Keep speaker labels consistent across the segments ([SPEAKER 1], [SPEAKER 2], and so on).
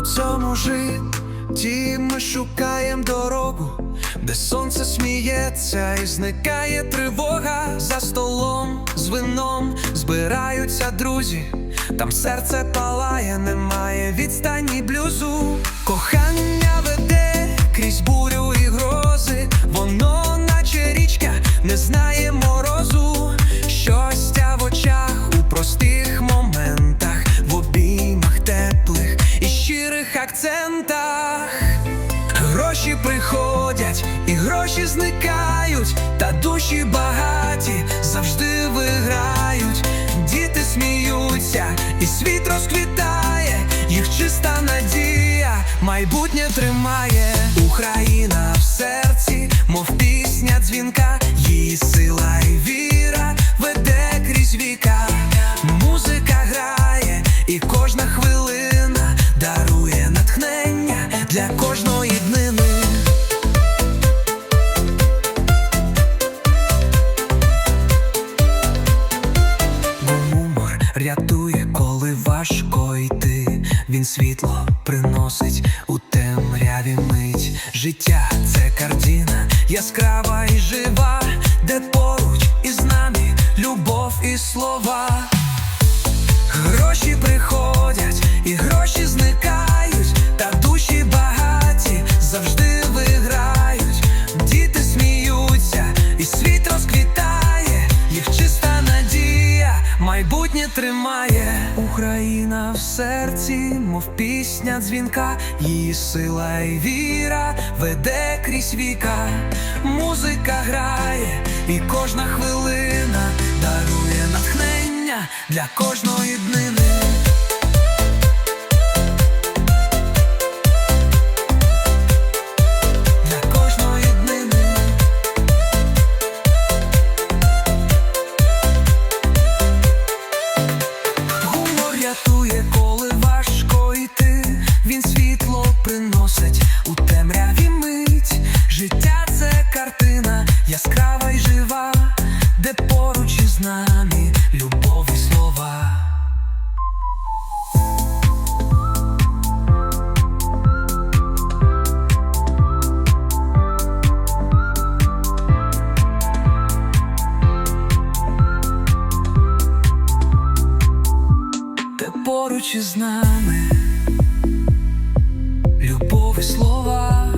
[SPEAKER 1] цьому житті ми шукаємо дорогу, де сонце сміється і зникає тривога за столом з вином збираються друзі, там серце палає, немає відстані блюзу. Кохання веде крізь бурю і грози, воно, наче річка, не знає щирих акцентах. Гроші приходять і гроші зникають, та душі багаті завжди виграють. Діти сміються, і світ розквітає, їх чиста надія, майбутнє тримає Україна в серці, мов пісня дзвінка, для кожної днини. Гумор рятує, коли важко йти. Він світло приносить у темряві мить. Життя це картина, яскрава і жива, де поруч із нами любов і слова. Гроші приходять і гроші зникають, серці, мов пісня дзвінка, її сила і віра веде крізь віка. Музика грає, і кожна хвилина дарує натхнення для кожної днини. Поруч із нами. Любов і слова,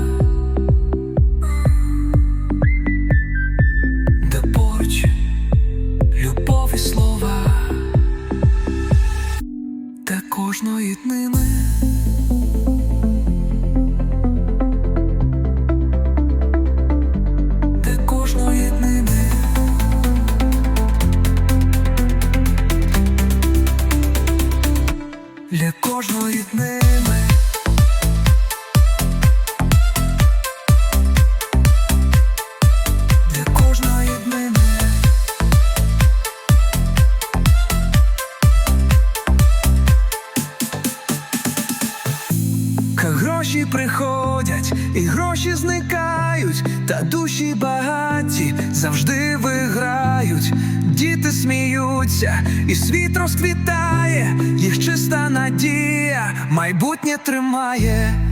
[SPEAKER 1] де любов і слова, кожної днини. Для кожної днини Для кожної днини Ка Гроші приходять і гроші зникають, та душі багаті завжди виграють. Діти сміються, і світ розквітає, їх чиста надія, майбутнє тримає.